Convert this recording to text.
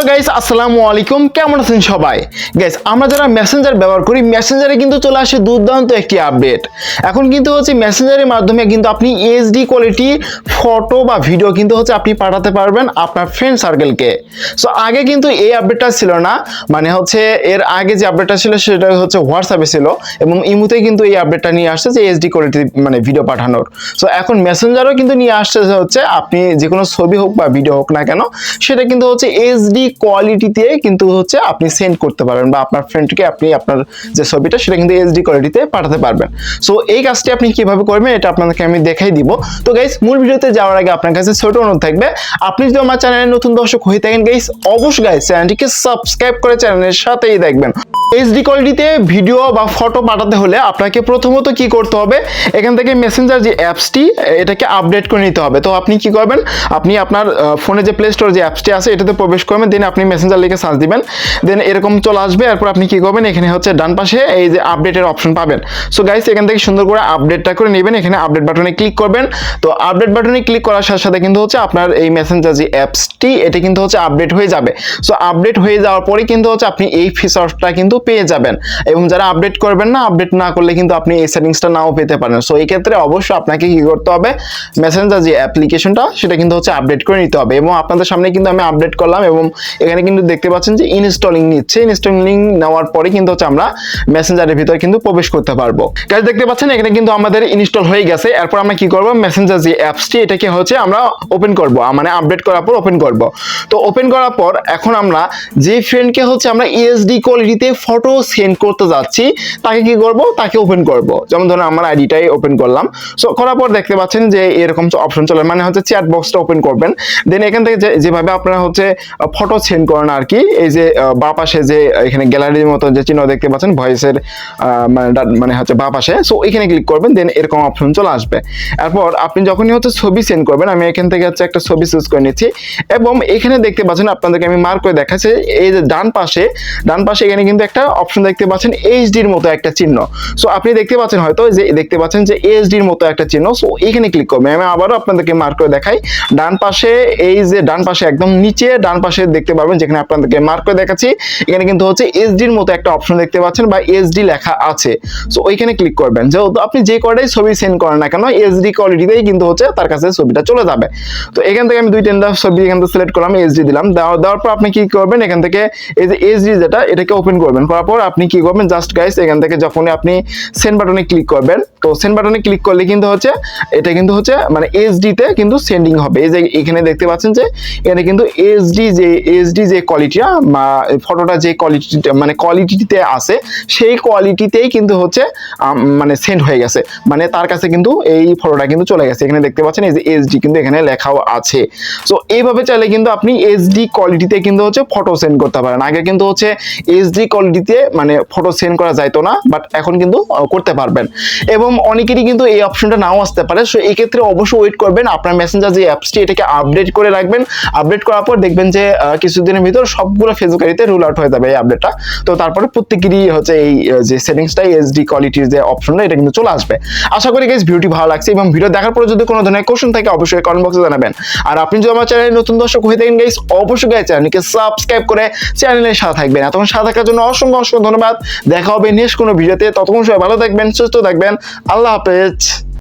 Hello guys, আসসালামু আলাইকুম। কেমন আছেন সবাই? গাইস, আমরা যারা মেসেঞ্জার ব্যবহার করি, মেসেঞ্জারে কিন্তু চলে আসে দুর্দান্ত একটি আপডেট। এখন কিন্তু হচ্ছে মেসেঞ্জারের মাধ্যমে কিন্তু আপনি এইচডি কোয়ালিটি ফটো বা ভিডিও কিন্তু হচ্ছে আপনি পাঠাতে পারবেন আপনার ফ্রেন্ড সার্কেলকে সো আগে কিন্তু এই আপডেটটা ছিল না। মানে হচ্ছে এর আগে যে আপডেটটা ছিল, সেটা হচ্ছে হোয়াটসঅ্যাপে ছিল এবং ইমুতে কিন্তু এই আপডেটটা নিয়ে আসছে যে এইচডি কোয়ালিটি মানে ভিডিও পাঠানোর। সো এখন মেসেঞ্জারও কিন্তু নিয়ে আসছে হচ্ছে আপনি যে কোনো ছবি হোক বা ভিডিও হোক না কেন, সেটা কিন্তু হচ্ছে এইচডি কোয়ালিটিতে কিন্তু হচ্ছে আপনি সেন্ড করতে পারবেন বা আপনার ফ্রেন্ডকে আপনি আপনার যে ছবিটা সেটা কিন্তু এইচডি কোয়ালিটিতে পাঠাতে পারবেন। সো এই কাজটি আপনি কীভাবে করবেন এটা আপনাদেরকে আমি দেখাই দিব। তো গাইস মূল ভিডিওতে যাওয়ার আগে আপনার কাছে ছোট অনুরোধ থাকবে। আপনি যদি আমার চ্যানেলে নতুন দর্শক হয়ে থাকেন গাইস অবশ্যই গাইস চ্যানেলটিকে সাবস্ক্রাইব করে চ্যানেলের সাথেই দেখবেন। এইচডি কোয়ালিটিতে ভিডিও বা ফটো পাঠাতে হলে আপনাকে প্রথমত কি করতে হবে? এখান থেকে মেসেঞ্জার যে অ্যাপসটি এটাকে আপডেট করে নিতে হবে। তো আপনি কি করবেন? আপনি আপনার ফোনে যে প্লে স্টোর যে অ্যাপসটি আছে, এটাতে প্রবেশ করবেন দেন আপনি মেসেঞ্জার লিখে সার্চ দিবেন। দেন এরকম চলে আসবে, এরপর আপনি কি করবেন? এখানে হচ্ছে ডান পাশে এই যে আপডেটের অপশন পাবেন। সো গাইস এখান থেকে সুন্দর করে আপডেটটা করে নেবেন। এখানে আপডেট বাটনে ক্লিক করবেন। তো আপডেট বাটনে ক্লিক করার সাথে সাথে কিন্তু হচ্ছে আপনার এই মেসেঞ্জার যে অ্যাপসটি এটা কিন্তু হচ্ছে আপডেট হয়ে যাবে। সো আপডেট হয়ে যাওয়ার পরে কিন্তু হচ্ছে আপনি এই ফিচারটা কিন্তু পেয়ে যাবেন। এবং যারা আপডেট করবেন না আপডেট না করলে কিন্তু আপনি এই সেটিংসটা নাও পেতে পারেন। সো এই ক্ষেত্রে অবশ্যই আপনাকে কি করতে হবে? মেসেঞ্জার যে অ্যাপ্লিকেশনটা সেটা কিন্তু হচ্ছে আপডেট করে নিতে হবে। এবং আপনাদের সামনে কিন্তু আমি আপডেট করলাম এবং এখানে কিন্তু দেখতে পাচ্ছেন যে ইনস্টলিং নিচ্ছে। ইনস্টলিং নেওয়ার পরে কিন্তু হচ্ছে আমরা মেসেঞ্জারের ভিতরে কিন্তু প্রবেশ করতে পারব। গাইজ দেখতে পাচ্ছেন, এখানে কিন্তু আমাদের ইনস্টল হয়ে গেছে। এরপর আমরা কি করব? মেসেঞ্জার যে অ্যাপসটি এটাকে হচ্ছে আমরা ওপেন করব। মানে আপডেট করার পর ওপেন করব। তো ওপেন করার পর এখন আমরা যে ফ্রেন্ডকে হচ্ছে আমরা ইএসডি কোয়ালিটিতে ফটো সেন্ড করতে যাচ্ছি, তাকে কি করব? তাকে ওপেন করব। যেমন ধরুন আমার আইডিটাই ওপেন করলাম। সো করার পর দেখতে পাচ্ছেন যে এরকম অপশন চলে মানে হচ্ছে চ্যাট বক্সটা ওপেন করবেন। দেন এখান থেকে যেভাবে আপনারা হচ্ছে ফটো সেন্ড করেন আর কি, এই যে বাঁ পাশে যে, এখানে গ্যালারির মতো যে চিহ্ন দেখতে পাচ্ছেন ভয়েসের মানে মানে হচ্ছে বাঁ পাশে। সো এখানে ক্লিক করবেন দেন এরকম অপশন চলে আসবে। এরপর আপনি যখনই হচ্ছে ছবি সেন্ড করবেন, আমি এখান থেকে হচ্ছে একটা ছবি চুজ করে নিচ্ছি। এবং এখানে দেখতে পাচ্ছেন, আপনাদেরকে আমি মার্ক করে দেখাচ্ছি, এই যে ডান পাশে ডান পাশে এখানে কিন্তু একটা অপশন দেখতে পাচ্ছেন এইচডির মতো একটা চিহ্ন। সো আপনি দেখতে পাচ্ছেন হয়তো যে, দেখতে পাচ্ছেন যে এইচডির মতো একটা চিহ্ন। সো এখানে ক্লিক করবেন আমি আবারও আপনাদেরকে মার্ক করে দেখাই। ডান পাশে এই যে, ডান পাশে একদম নিচে, ডান পাশে দেখতে পারবেন যেখানে আপনাদেরকে মার্ক করে দেখাচ্ছি। এখানে কিন্তু হচ্ছে এইচডির মতো একটা অপশন দেখতে পাচ্ছেন বা এইচডি লেখা আছে। সো ওইখানে ক্লিক করবেন। যেহেতু আপনি যে কটাই ছবি সেন্ড করেন না কেন এইচডি কোয়ালিটিতেই কিন্তু হচ্ছে তার কাছে ছবিটা চলে যাবে। তো এখান থেকে আমি দুই, তিনটা ছবি এখান থেকে সিলেক্ট করলাম এইচডি দিলাম। দেওয়ার পর আপনি কি করবেন? এখান থেকে এই যে এইচডি যেটা, এটাকে ওপেন করবেন। করার পর আপনি কি করবেন? জাস্ট গাইস এখান থেকে যখনই আপনি সেন্ড বাটনে ক্লিক করবেন, তো সেন্ড বাটনে ক্লিক করলে কিন্তু হচ্ছে, এটা কিন্তু হচ্ছে মানে এইচডি তে কিন্তু সেন্ডিং হবে। এই যে এখানে দেখতে পাচ্ছেন যে, এখানে কিন্তু এইচডি যে এইচডি যে কোয়ালিটিটা ফটোটা যে কোয়ালিটি মানে কোয়ালিটিতে আছে, সেই কোয়ালিটিতেই কিন্তু হচ্ছে মানে সেন্ড হয়ে গেছে। মানে তার কাছে কিন্তু এই ফটোটা কিন্তু চলে গেছে। এখানে দেখতে পাচ্ছেন, এই যে এইচডি কিন্তু এখানে লেখাও আছে। সো এইভাবে চাইলে কিন্তু আপনি এইচডি কোয়ালিটিতে কিন্তু হচ্ছে ফটো সেন্ড করতে পারেন। আগে কিন্তু হচ্ছে এইচডি কোয়ালিটিতে মানে ফটো সেন্ড করা যাইতো না বাট এখন কিন্তু করতে পারবেন। এবং অনেকেরই কিন্তু এই অপশনটা নাও আসতে পারে। সো এই ক্ষেত্রে অবশ্যই ওয়েট করবেন। আপনার মেসেঞ্জার যে অ্যাপসটি এটাকে আপডেট করে রাখবেন। আপডেট করার পর দেখবেন যে কিছুদিনের ভিতর সবগুলো ফেসবুকারিতে রুল আউট হয়ে যাবে এই আপডেটটা তো তারপরে প্রত্যেকেরই হচ্ছে এই যে সেটিংসটা এইচডি কোয়ালিটির যে অপশনটা এটা কিন্তু চলে আসবে। আশা করি গাইজ ভিডিওটি ভালো লাগছে এবং ভিডিও দেখার পরে যদি কোনো ধরনের কোশ্চেন থাকে, অবশ্যই কমেন্ট বক্সে জানাবেন। আর আপনি যদি আমার চ্যানেলে নতুন দর্শক হয়ে থাকেন গাইজ অবশ্যই গাইজ চ্যানেলকে সাবস্ক্রাইব করে চ্যানেলের সাথে থাকবেন। এতক্ষণ সাথে থাকার জন্য অসংখ্য অসংখ্য ধন্যবাদ। দেখা হবে নেক্সট কোনো ভিডিওতে। ততক্ষণ সবাই ভালো থাকবেন, সুস্থ থাকবেন। আল্লাহ হাফেজ।